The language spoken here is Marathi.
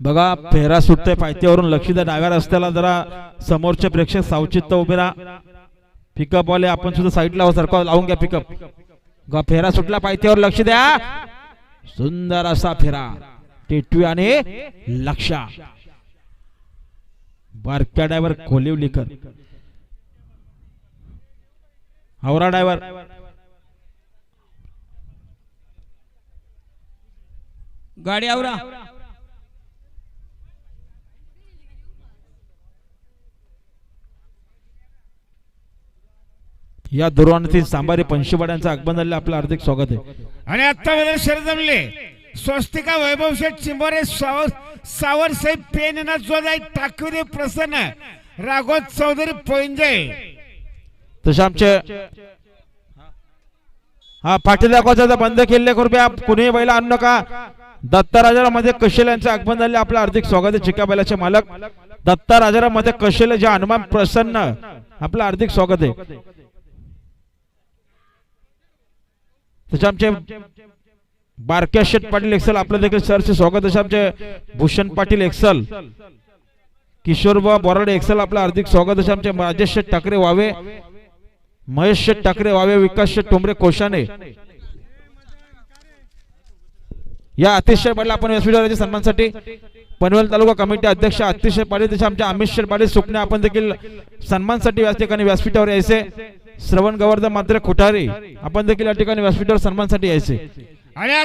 बघा फेरा सुटतोय पायथ्यावरून लक्ष द्या डाव्या रस्त्याला जरा समोरचे प्रेक्षक सावचित्त उभे राहा. पिकअप वाले आपण सुद्धा साईडला हो, सरकार लावून घ्या पिकअप ग फेरा सुटला पायथ्यावर लक्ष द्या सुंदर असा फेरा. टेटवी आणि लक्षा. बारक्या डायव्हर कोलिवलीकर हावरा डायव्हर गाडी आवरा. या दुर्वानातील सांबारी पंशीवाड्यांचं आगमन झालेलं आपलं हार्दिक स्वागत आहे. आणि आता शर जमले. स्वस्तिका वैभव शेठ चिंबोरे सावर सावर साहेब पेन ना जो जाई टाकवले प्रसन्न. राघव चौधरी पोंजे. तसे आमचे हा पाटील दाखवायचा बंद केले कृपया. कुणी बैला आणू नका. दत्ता मध्ये कशेल यांचं आगमन झाले. आपलं हार्दिक स्वागत आहे चिका बैलाचे मालक. दत्ता मध्ये कशेल जे हनुमान प्रसन्न. आपलं हार्दिक स्वागत आहे. तसे आमचे बारक्या शेट पाटील एक्सल आपलं देखील सरचे स्वागत. असे आमचे भूषण पाटील एक्सल किशोर बोराडे एक्सल आपलं हार्दिक स्वागत. असे आमचे राजेश शेठ ठाकरे वावे महेश शेठ ठाकरे वावे विकास शेठ टोंबरे कोशाने. या अतिशय पाटील आपण व्यासपीठावरच्या सन्मानसाठी पनवेल तालुका कमिटी अध्यक्ष अतिशय पाटील तसे आमच्या अमित शेठ पाटील स्वप्ने आपण देखील सन्मानसाठी व्यास ठिकाणी व्यासपीठावर यायचे. श्रवण गवर्धन मात्र खुटारी. आपण देखील या ठिकाणी व्यासपीठावर सन्मानसाठी यायचे. आणि